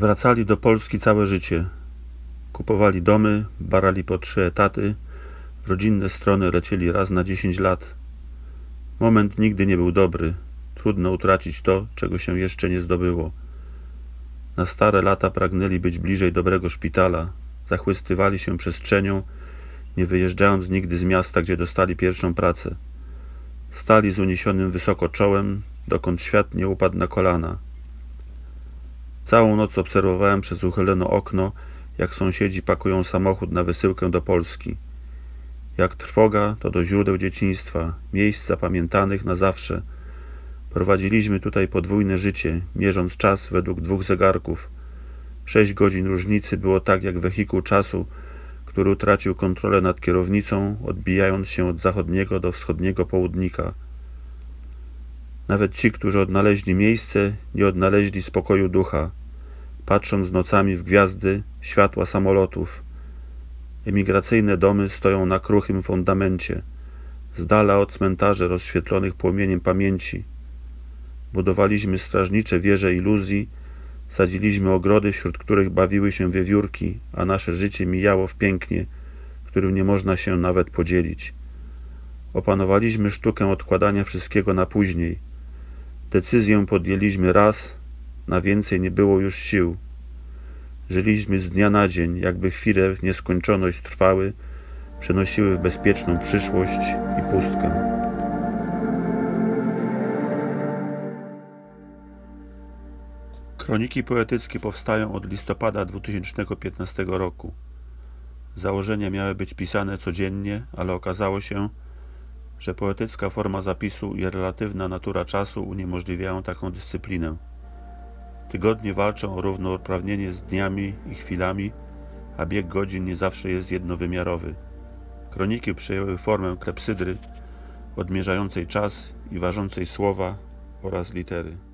Wracali do Polski całe życie. Kupowali domy, barali po trzy etaty, w rodzinne strony lecieli raz na 10 lat. Moment nigdy nie był dobry. Trudno utracić to, czego się jeszcze nie zdobyło. Na stare lata pragnęli być bliżej dobrego szpitala, zachłystywali się przestrzenią, nie wyjeżdżając nigdy z miasta, gdzie dostali pierwszą pracę. Stali z uniesionym wysoko czołem, dokąd świat nie upadł na kolana. Całą noc obserwowałem przez uchylone okno, jak sąsiedzi pakują samochód na wysyłkę do Polski. Jak trwoga, to do źródeł dzieciństwa, miejsc zapamiętanych na zawsze. Prowadziliśmy tutaj podwójne życie, mierząc czas według dwóch zegarków. Sześć godzin różnicy było tak jak wehikuł czasu, który utracił kontrolę nad kierownicą, odbijając się od zachodniego do wschodniego południka. Nawet ci, którzy odnaleźli miejsce, nie odnaleźli spokoju ducha, patrząc nocami w gwiazdy, światła samolotów. Emigracyjne domy stoją na kruchym fundamencie, z dala od cmentarzy rozświetlonych płomieniem pamięci. Budowaliśmy strażnicze wieże iluzji, sadziliśmy ogrody, wśród których bawiły się wiewiórki, a nasze życie mijało w pięknie, którym nie można się nawet podzielić. Opanowaliśmy sztukę odkładania wszystkiego na później. Decyzję podjęliśmy raz, na więcej nie było już sił. Żyliśmy z dnia na dzień, jakby chwile w nieskończoność trwały, przenosiły w bezpieczną przyszłość i pustkę. Kroniki poetyckie powstają od listopada 2015 roku. Założenia miały być pisane codziennie, ale okazało się, że poetycka forma zapisu i relatywna natura czasu uniemożliwiają taką dyscyplinę. Tygodnie walczą o równouprawnienie z dniami i chwilami, a bieg godzin nie zawsze jest jednowymiarowy. Kroniki przejęły formę klepsydry, odmierzającej czas i ważącej słowa oraz litery.